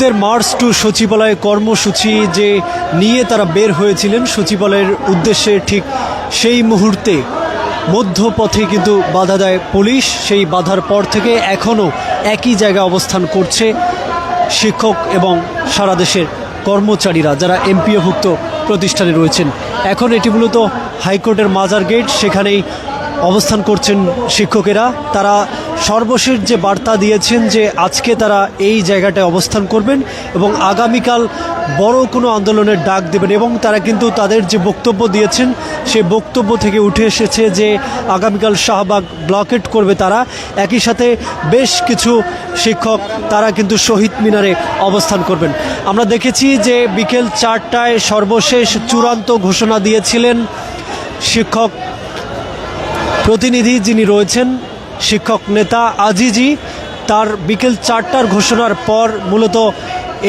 দের March two সচিবালয় কর্মসূচি যে নিয়ে তারা বের হয়েছিলেন, সচিবালয়ের উদ্দেশ্যে ঠিক সেই মুহূর্তে মধ্যপথে কিন্তু বাধা দেয় পুলিশ। সেই বাধার পর থেকে এখনও একই জায়গায় অবস্থান করছে শিক্ষক এবং সারা দেশের কর্মচারীরা যারা এমপিওভুক্ত প্রতিষ্ঠানে রয়েছেন। এখন এটি মূলত হাইকোর্টের মাজার গেট সেখানেই অবস্থান করছেন শিক্ষকেরা। তারা সর্বশেষ যে বার্তা দিয়েছেন যে আজকে তারা এই জায়গাটায় অবস্থান করবেন এবং আগামীকাল বড় কোনো আন্দোলনের ডাক দেবেন এবং তারা কিন্তু তাদের যে বক্তব্য দিয়েছেন, সেই বক্তব্য থেকে উঠে এসেছে যে আগামীকাল শাহবাগ ব্লকেট করবে তারা। একই সাথে বেশ কিছু শিক্ষক তারা কিন্তু শহীদ মিনারে অবস্থান করবেন। আমরা দেখেছি যে বিকেল চারটায় সর্বশেষ চূড়ান্ত ঘোষণা দিয়েছিলেন শিক্ষক প্রতিনিধি যিনি রয়েছেন শিক্ষক নেতা আজিজি তার বিকেল চারটার ঘোষণার পর মূলত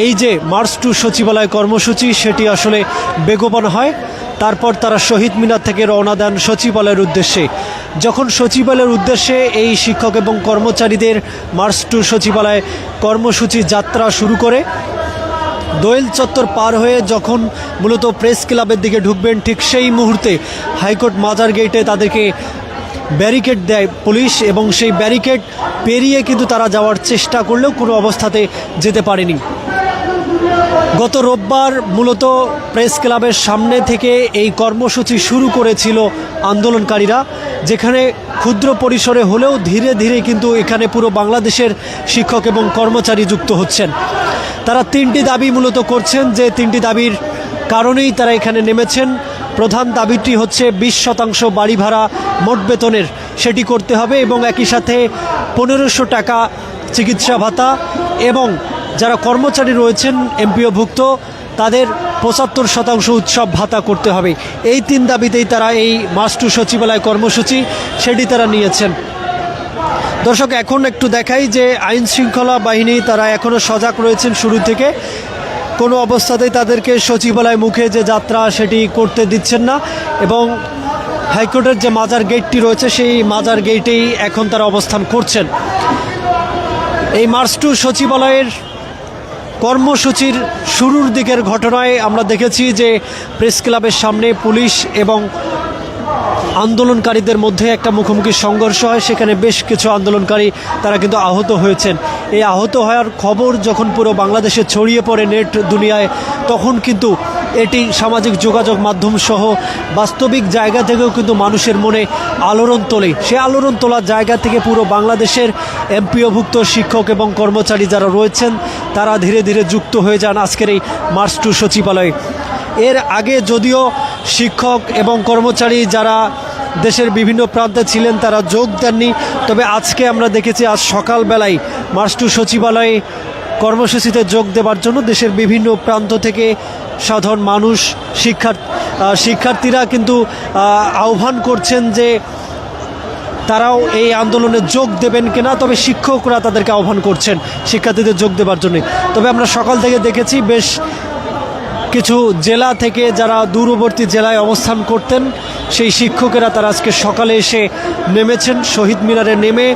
এই যে মার্চ টু সচিবালয় কর্মসূচি, সেটি আসলে বেগবান হয়। তারপর তারা শহীদ মিনার থেকে রওনা দেন সচিবালয়ের উদ্দেশ্যে। যখন সচিবালয়ের উদ্দেশ্যে এই শিক্ষক এবং কর্মচারীদের মার্চ টু সচিবালয় কর্মসূচি যাত্রা শুরু করে, দোয়েল চত্বর পার হয়ে যখন মূলত প্রেস ক্লাবের দিকে ঢুকবেন, ঠিক সেই মুহূর্তে হাইকোর্ট মাজার গেটে তাদেরকে ব্যারিকেড দেয় পুলিশ এবং সেই ব্যারিকেড পেরিয়ে কিন্তু তারা যাওয়ার চেষ্টা করলেও কোনো অবস্থাতে যেতে পারেনি। গত রোববার মূলত প্রেস ক্লাবের সামনে থেকে এই কর্মসূচি শুরু করেছিল আন্দোলনকারীরা, যেখানে ক্ষুদ্র পরিসরে হলেও ধীরে ধীরে কিন্তু এখানে পুরো বাংলাদেশের শিক্ষক এবং কর্মচারী যুক্ত হচ্ছেন। তারা তিনটি দাবি মূলত করছেন যে তিনটি দাবির কারণেই তারা এখানে নেমেছেন। প্রধান দাবিটি হচ্ছে বিশ শতাংশ বাড়ি ভাড়া মোট বেতনের। সেটি করতে হবে এবং একই সাথে পনেরোশো টাকা চিকিৎসা ভাতা এবং যারা কর্মচারী রয়েছেন এমপিওভুক্ত তাদের পঁচাত্তর শতাংশ উৎসব ভাতা করতে হবে। এই তিন দাবিতেই তারা এই মাস্টু সচিবালয় কর্মসূচি সেটি তারা নিয়েছেন। দর্শক, এখন একটু দেখাই যে আইন শৃঙ্খলা বাহিনী তারা এখনও সজাগ রয়েছেন শুরু থেকে। কোনো অবস্থাতেই তাদেরকে সচিবালয় মুখে যে যাত্রা সেটি করতে দিচ্ছেন না এবং হাইকোর্টের যে মাজার গেটটি রয়েছে, সেই মাজার গেটেই এখন তারা অবস্থান করছেন। এই মার্চ টু সচিবালয়ের কর্মসূচির শুরুর দিকের ঘটনায় আমরা দেখেছি যে প্রেস ক্লাবের সামনে পুলিশ এবং আন্দোলনকারীদের মধ্যে একটা মুখোমুখি সংঘর্ষ হয়, সেখানে বেশ কিছু আন্দোলনকারী তারা কিন্তু আহত হয়েছেন। এই আহত হওয়ার খবর যখন পুরো বাংলাদেশে ছড়িয়ে পড়ে নেট দুনিয়ায়, তখন কিন্তু এটি সামাজিক যোগাযোগ মাধ্যম সহ বাস্তবিক জায়গা থেকেও কিন্তু মানুষের মনে আলোড়ন তোলে। সে আলোড়ন তোলার জায়গা থেকে পুরো বাংলাদেশের এমপিওভুক্ত শিক্ষক এবং কর্মচারী যারা রয়েছেন, তারা ধীরে ধীরে যুক্ত হয়ে যান আজকের এই মার্চ টু সচিবালয়ে। এর আগে যদিও শিক্ষক এবং কর্মচারী যারা দেশের বিভিন্ন প্রান্তে ছিলেন, তারা যোগ দেননি। তবে আজকে আমরা দেখেছি আজ সকালবেলায় মার্চ টু সচিবালয়ে কর্মসূচিতে যোগ দেওয়ার জন্য দেশের বিভিন্ন প্রান্ত থেকে সাধারণ মানুষ, শিক্ষার শিক্ষার্থীরা কিন্তু আহ্বান করছেন যে তারাও এই আন্দোলনে যোগ দেবেন কিনা, তবে শিক্ষকরা তাদেরকে আহ্বান করছেন শিক্ষার্থীদের যোগ দেওয়ার জন্য। তবে আমরা সকাল থেকে দেখেছি, বেশ কিছু জেলা থেকে যারা দূরবর্তী জেলায় অবস্থান করতেন, সেই শিক্ষকেরা তারা আজকে সকালে এসে নেমেছেন। শহীদ মিনারে নেমে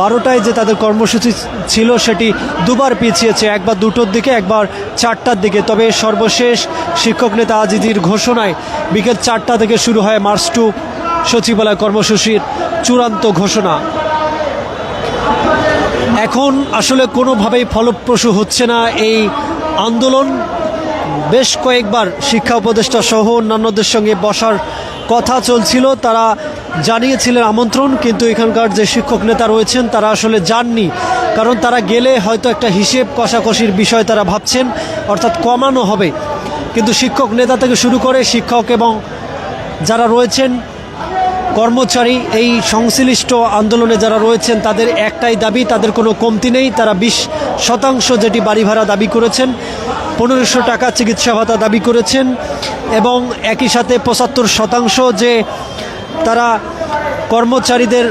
বারোটায় যে তাদের কর্মসূচি ছিল, সেটি দুবার পিছিয়েছে, একবার দুটোর দিকে, একবার চারটার দিকে। তবে সর্বশেষ শিক্ষক নেতা আজিজির ঘোষণায় বিকেল চারটা থেকে শুরু হয় মার্চ টু সচিবালয় কর্মসূচির চূড়ান্ত ঘোষণা। এখন আসলে কোনোভাবেই ফলপ্রসূ হচ্ছে না এই আন্দোলন। বেশ কয়েকবার শিক্ষা উপদেষ্টা সহ অন্যান্যদের সঙ্গে বসার কথা চলছিল। তারা জানিয়েছিলেন আমন্ত্রণ, কিন্তু এখানকার যে শিক্ষক নেতা রয়েছেন, তারা আসলে যাননি। কারণ তারা গেলে হয়তো একটা হিসেব কষাকষির বিষয় তারা ভাবছেন, অর্থাৎ কমানো হবে। কিন্তু শিক্ষক নেতা থেকে শুরু করে শিক্ষক এবং যারা রয়েছেন কর্মচারী এই সংশ্লিষ্ট আন্দোলনে যারা রয়েছেন, তাদের একটাই দাবি, তাদের কোনো কমতি নেই। তারা বিশ শতাংশ যেটি বাড়ি ভাড়া দাবি করেছেন, পনেরোশো টাকা চিকিৎসা ভাতা দাবি করেছেন এবং একই সাথে পঁচাত্তর শতাংশ যে তারা কর্মচারীদের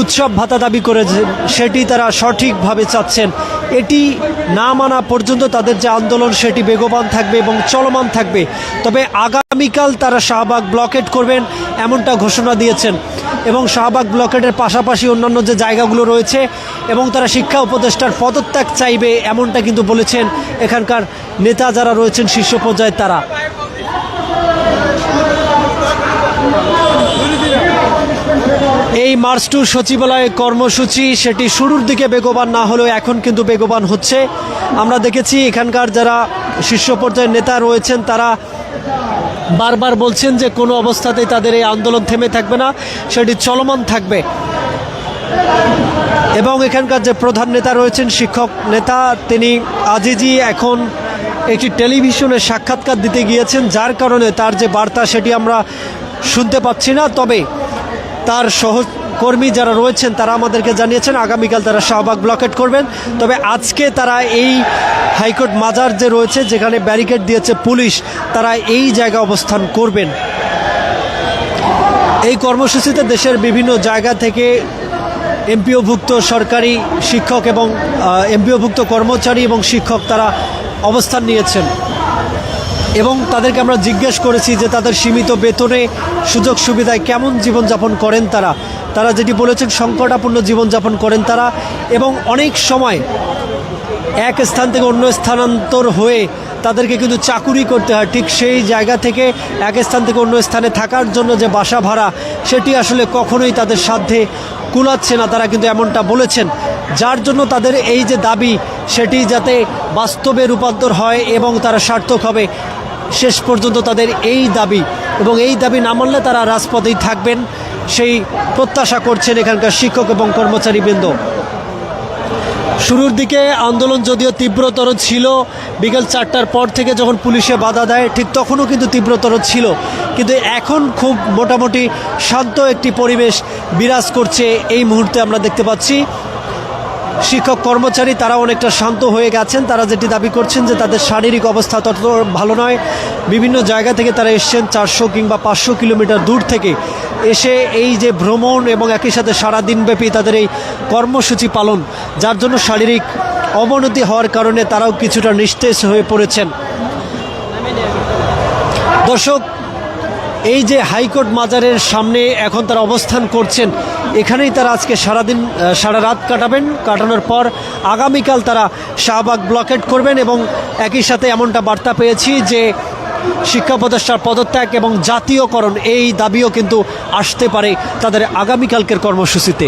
উৎসব ভাতা দাবি করেছেন সেটি তারা সঠিকভাবে চাচ্ছেন। এটি না মানা পর্যন্ত তাদের যে আন্দোলন, সেটি বেগবান থাকবে এবং চলমান থাকবে। তবে আগামীকাল তারা শাহবাগ ব্লকেট করবেন, এমনটা ঘোষণা দিয়েছেন। এবং শাহবাগ ব্লকেটের পাশাপাশি অন্যান্য যে জায়গাগুলো রয়েছে এবং তারা শিক্ষা উপদেষ্টার পদত্যাগ চাইবে, এমনটা কিন্তু বলেছেন এখানকার নেতা যারা রয়েছেন শীর্ষ পর্যায়ে তারা। এই মার্চ টু সচিবালয় কর্মসূচি, সেটি শুরুর দিকে বেগবান না হলেও এখন কিন্তু বেগবান হচ্ছে। আমরা দেখেছি এখানকার যারা শীর্ষ পর্যায়ের নেতা রয়েছেন, তারা বারবার বলছেন যে কোনো অবস্থাতেই তাদের এই আন্দোলন থেমে থাকবে না, সেটি চলমান থাকবে। এবং এখানকার যে প্রধান নেতা রয়েছেন, শিক্ষক নেতা, তিনি আজিজি এখন একটি টেলিভিশনে সাক্ষাৎকার দিতে গিয়েছেন, যার কারণে তার যে বার্তা, সেটি আমরা শুনতে পাচ্ছি না। তবে তার সহকর্মী যারা রয়েছেন, তারা আমাদেরকে জানিয়েছেন, আগামীকাল তারা শাহবাগ ব্লকেট করবেন। তবে আজকে তারা এই হাইকোর্ট মাজার যে রয়েছে, যেখানে ব্যারিকেড দিয়েছে পুলিশ, তারা এই জায়গায় অবস্থান করবেন। এই কর্মসূচিতে দেশের বিভিন্ন জায়গা থেকে এমপিওভুক্ত সরকারি শিক্ষক এবং এমপিওভুক্ত কর্মচারী এবং শিক্ষক তারা অবস্থান নিয়েছেন। এবং তাদেরকে আমরা জিজ্ঞেস করেছি যে তাদের সীমিত বেতনে সুযোগ সুবিধায় কেমন জীবনযাপন করেন তারা। তারা যেটি বলেছেন সংকটাপূর্ণ জীবনযাপন করেন তারা এবং অনেক সময় এক স্থান থেকে অন্য স্থানান্তর হয়ে তাদেরকে কিন্তু চাকুরি করতে হয়। ঠিক সেই জায়গা থেকে এক স্থান থেকে অন্য স্থানে থাকার জন্য যে বাসা ভাড়া, সেটি আসলে কখনোই তাদের সাধ্যে কুলাচ্ছে না। তারা কিন্তু এমনটা বলেছেন। যার জন্য তাদের এই যে দাবি, সেটি যাতে বাস্তবে রূপান্তর হয় এবং তারা সার্থক হবে শেষ পর্যন্ত তাদের এই দাবি এবং এই দাবি না মানলে তারা রাজপথেই থাকবেন সেই প্রত্যাশা করছেন এখানকার শিক্ষক এবং কর্মচারীবৃন্দ। শুরুর দিকে আন্দোলন যদিও তীব্রতর ছিল, বিকেল চারটার পর থেকে যখন পুলিশে বাধা দেয়, ঠিক তখনও কিন্তু তীব্রতর ছিল। কিন্তু এখন খুব মোটামুটি শান্ত একটি পরিবেশ বিরাজ করছে এই মুহূর্তে আমরা দেখতে পাচ্ছি। শিক্ষক কর্মচারী তারা অনেকটা শান্ত হয়ে গেছেন। তারা যেটি দাবি করছেন যে তাদের শারীরিক অবস্থা তত ভালো নয়। বিভিন্ন জায়গা থেকে তারা এসছেন চারশো কিংবা পাঁচশো কিলোমিটার দূর থেকে। এসে এই যে ভ্রমণ এবং একই সাথে সারা দিনব্যাপী তাদের এই কর্মসূচি পালন, যার জন্য শারীরিক অবনতি হওয়ার কারণে তারাও কিছুটা নিস্তেজ হয়ে পড়েছেন। দর্শক, এই যে হাইকোর্ট মাজারের সামনে এখন তারা অবস্থান করছেন এখানেই তারা আজকে সারাদিন সারা রাত কাটাবেন। কাটানোর পর আগামীকাল তারা শাহবাগ ব্লকেট করবেন এবং একই সাথে এমনটা বার্তা পেয়েছি যে শিক্ষা প্রতিষ্ঠার পদত্যাগ এবং জাতীয়করণ, এই দাবিও কিন্তু আসতে পারে তাদের আগামীকালকের কর্মসূচিতে।